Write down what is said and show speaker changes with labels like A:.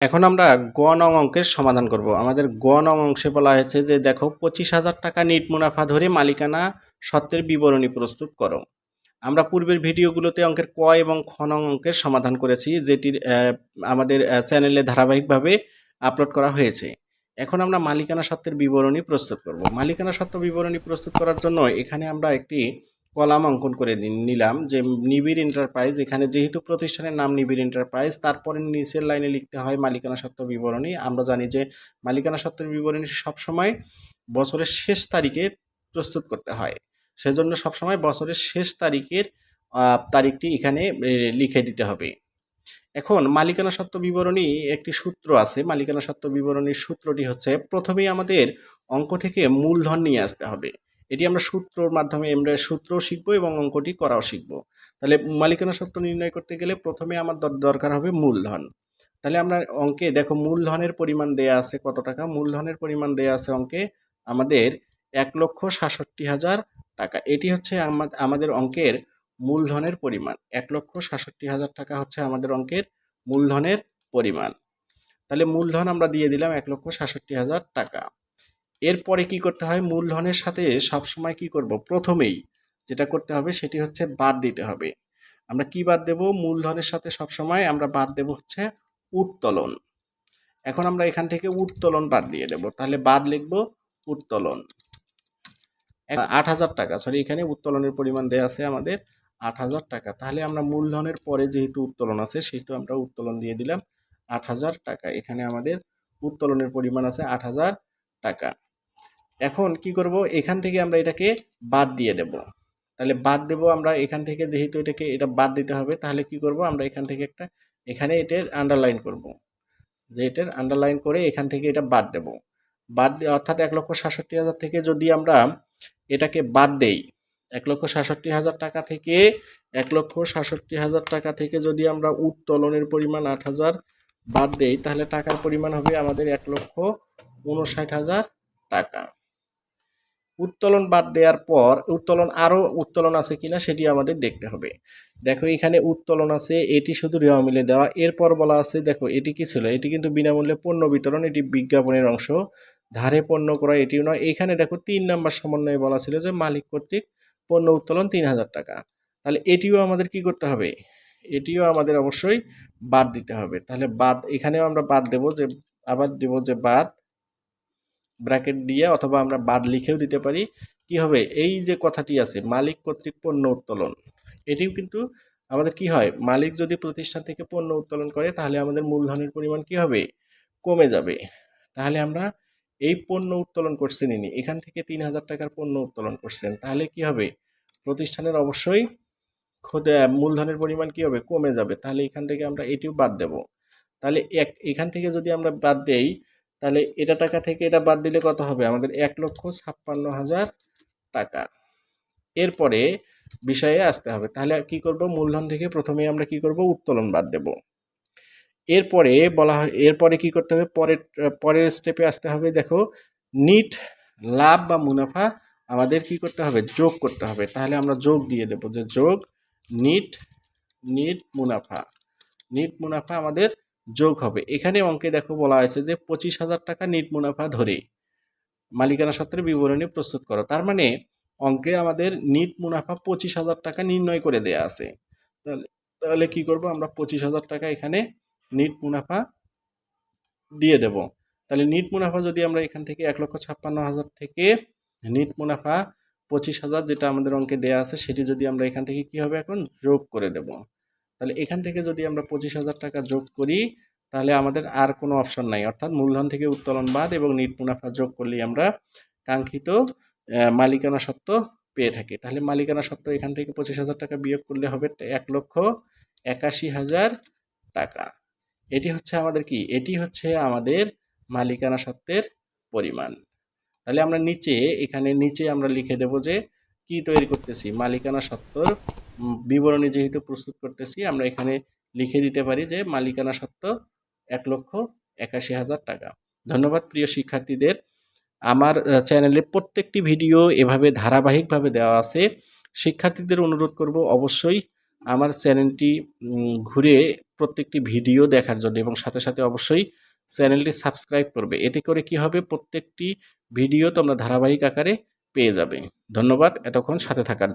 A: এখন আমরা গ নং অঙ্কের সমাধান করব। আমাদের গ নং অংশে বলা হয়েছে যে, দেখো, পঁচিশ হাজার টাকা নিট মুনাফা ধরে মালিকানা সত্ত্বের বিবরণী প্রস্তুত করো। আমরা পূর্বের ভিডিওগুলোতে অঙ্কের ক এবং খ নং অঙ্কের সমাধান করেছি, যেটির আমাদের চ্যানেলে ধারাবাহিকভাবে আপলোড করা হয়েছে। এখন আমরা মালিকানা সত্ত্বের বিবরণী প্রস্তুত করব। মালিকানা সত্ত্ব বিবরণী প্রস্তুত করার জন্য এখানে আমরা একটি কলাম অঙ্কন করে নিলাম যে নিবিড় এন্টারপ্রাইজ এখানে যেহেতু প্রতিষ্ঠানের নাম নিবিড় এন্টারপ্রাইজ তারপরে নিচের লাইনে লিখতে হয় মালিকানা সত্ত্ব বিবরণী। আমরা জানি যে মালিকানা সত্ত্বের বিবরণী সবসময় বছরের শেষ তারিখে প্রস্তুত করতে হয়। সেজন্য সবসময় বছরের শেষ তারিখের তারিখটি এখানে লিখে দিতে হবে। এখন মালিকানা সত্ত্ব বিবরণী একটি সূত্র আছে। মালিকানা সত্ত্ব বিবরণীর সূত্রটি হচ্ছে, প্রথমেই আমাদের অঙ্ক থেকে মূলধন নিয়ে আসতে হবে। এটি আমরা সূত্রর মাধ্যমে আমরা সূত্র শিখব এবং অঙ্কটি করাও শিখব। তাহলে মালিকানা সত্ত্ব নির্ণয় করতে গেলে প্রথমে আমার দর- দরকার হবে মূলধন। তাহলে আমরা অঙ্কে, দেখো মূলধনের পরিমাণ দেয়া আছে কত টাকা? মূলধনের পরিমাণ দেয়া আছে অঙ্কে আমাদের এক লক্ষ সাতষট্টি হাজার টাকা। এটি হচ্ছে আমাদের অঙ্কের মূলধনের পরিমাণ। এক লক্ষ সাতষট্টি হাজার টাকা হচ্ছে আমাদের অঙ্কের মূলধনের পরিমাণ। তাহলে মূলধন আমরা দিয়ে দিলাম এক লক্ষ সাতষট্টি হাজার টাকা। এরপরে কি করতে হয়? মূলধনের সাথে সবসময় কি করব? প্রথমেই যেটা করতে হবে সেটি হচ্ছে বাদ দিতে হবে। আমরা কি বাদ দেব? মূলধনের সাথে সবসময় আমরা বাদ দেব হচ্ছে উত্তোলন। এখন আমরা এখান থেকে উত্তোলন বাদ দিয়ে দেব। তাহলে বাদ লিখব উত্তোলন। আট হাজার টাকা সরি এখানে উত্তোলনের পরিমাণ দেয়া আছে আমাদের আট হাজার টাকা। তাহলে আমরা মূলধনের পরে যেহেতু উত্তোলন আছে, সেহেতু আমরা উত্তোলন দিয়ে দিলাম আট হাজার টাকা। এখানে আমাদের উত্তোলনের পরিমাণ আছে আট হাজার টাকা। এখন কি করব? এখান থেকে আমরা এটাকে বাদ দিয়ে দেব। তাহলে বাদ দেব আমরা এখান থেকে, যেহেতু এটাকে, এটা বাদ দিতে হবে, তাহলে কি করব? আমরা এখান থেকে একটা, এখানে এটার আন্ডারলাইন করব। যে এটার আন্ডারলাইন করে এখান থেকে এটা বাদ দেব। বাদ অর্থাৎ এক লক্ষ সাতষট্টি হাজার থেকে যদি আমরা এটাকে বাদ দেই, এক লক্ষ সাতষট্টি হাজার টাকা থেকে, এক লক্ষ সাতষট্টি হাজার টাকা থেকে যদি আমরা উত্তোলনের পরিমাণ আট হাজার বাদ দেই, তাহলে টাকার পরিমাণ হবে আমাদের এক লক্ষ উনষাট হাজার টাকা। উত্তোলন বাদ দেওয়ার পর উত্তোলন আরও উত্তোলন আছে কিনা সেটি আমাদের দেখতে হবে। দেখো, এখানে উত্তোলন আছে, এটি শুধু রেওয়া মিলে দেওয়া। এরপর বলা আছে, দেখো, এটি কি ছিল? এটি কিন্তু বিনামূল্যে পণ্য বিতরণ, এটি বিজ্ঞাপনের অংশ। ধারে পণ্য করা এটিও নয়। এখানে দেখো, তিন নাম্বার সমন্বয়ে বলা ছিল যে মালিক কর্তৃক পণ্য উত্তোলন তিন হাজার টাকা। তাহলে এটিও আমাদের কি করতে হবে? এটিও আমাদের অবশ্যই বাদ দিতে হবে। তাহলে বাদ, এখানেও আমরা বাদ দেব যে, আবার দেব যে বাদ। ব্র্যাকেট দিয়ে অথবা আমরা বাদ লিখেও দিতে পারি। কি হবে? এই যে কথাটি আছে, মালিক কর্তৃক পণ্য উত্তোলন, এটিও কিন্তু আমাদের কি হয়? মালিক যদি প্রতিষ্ঠান থেকে পণ্য উত্তোলন করে, তাহলে আমাদের মূলধনের পরিমাণ কি হবে? কমে যাবে। তাহলে আমরা এই পণ্য উত্তোলন করছেন ইনি এখান থেকে তিন হাজার টাকার পণ্য উত্তোলন করছেন। তাহলে কি হবে? প্রতিষ্ঠানের অবশ্যই খোদে মূলধনের পরিমাণ কি হবে? কমে যাবে। তাহলে এখান থেকে আমরা এটিও বাদ দেব। তাহলে এক, এখান থেকে যদি আমরা বাদ দেই তাহলে এটা টাকা থেকে এটা বাদ দিলে কত হবে? আমাদের এক লক্ষ ছাপ্পান্ন হাজার টাকা। এরপরে বিষয়ে আসতে হবে। তাহলে কি করব? মূলধন থেকে প্রথমে আমরা কি করব? উত্তোলন বাদ দেব। এরপরে বলা হয়, এরপরে কি করতে হবে? পরের পরের স্টেপে আসতে হবে। দেখো নিট লাভ বা মুনাফা আমাদের কি করতে হবে? যোগ করতে হবে। তাহলে আমরা যোগ দিয়ে দেব যে যোগ নিট নিট মুনাফা। নিট মুনাফা আমাদের যোগ হবে। এখানে অঙ্কে দেখো বলা হয়েছে যে পঁচিশ হাজার টাকা নিট মুনাফা ধরে মালিকানা সত্ত্বের বিবরণী প্রস্তুত করো। তার মানে অঙ্কে আমাদের নিট মুনাফা পঁচিশ হাজার টাকা নির্ণয় করে দেয়া আছে। তাহলে তাহলে কি করব? আমরা পঁচিশ হাজার টাকা এখানে নিট মুনাফা দিয়ে দেব। তাহলে নিট মুনাফা যদি আমরা এখান থেকে এক লক্ষ ছাপ্পান্ন হাজার থেকে নিট মুনাফা পঁচিশ হাজার যেটা আমাদের অঙ্কে দেয়া আছে, সেটি যদি আমরা এখান থেকে কি হবে এখন? যোগ করে দেব। তাহলে এখান থেকে যদি আমরা পঁচিশ হাজার টাকা যোগ করি, তাহলে আমাদের আর কোনো অপশন নাই। অর্থাৎ মূলধন থেকে উত্তোলন বাদ এবং নিট মুনাফা যোগ করলেই আমরা কাঙ্ক্ষিত মালিকানা সত্ত্ব পেয়ে থাকি। তাহলে মালিকানা সত্ত্ব এখান থেকে পঁচিশ হাজার টাকা বিয়োগ করলে হবে এক লক্ষ একাশি হাজার টাকা। এটি হচ্ছে আমাদের কি? এটি হচ্ছে আমাদের মালিকানা সত্ত্বের পরিমাণ। তাহলে আমরা নিচে, এখানে নিচে আমরা লিখে দেব যে কি তৈরি করতেছি? মালিকানা সত্ত্বর বিবরণী যেহেতু প্রস্তুত করতেছি, আমরা এখানে লিখে দিতে পারি যে মালিকানা সত্ত্ব এক লক্ষ একাশি হাজার টাকা। ধন্যবাদ প্রিয় শিক্ষার্থীদের। আমার চ্যানেলে প্রত্যেকটি ভিডিও এভাবে ধারাবাহিকভাবে দেওয়া আছে। শিক্ষার্থীদের অনুরোধ করব অবশ্যই আমার চ্যানেলটি ঘুরে প্রত্যেকটি ভিডিও দেখার জন্য এবং সাথে সাথে অবশ্যই চ্যানেলটি সাবস্ক্রাইব করবে। এতে করে কি হবে? প্রত্যেকটি ভিডিও তোমরা ধারাবাহিক আকারে পেয়ে যাবে। ধন্যবাদ। এতক্ষণ সাথে থাকার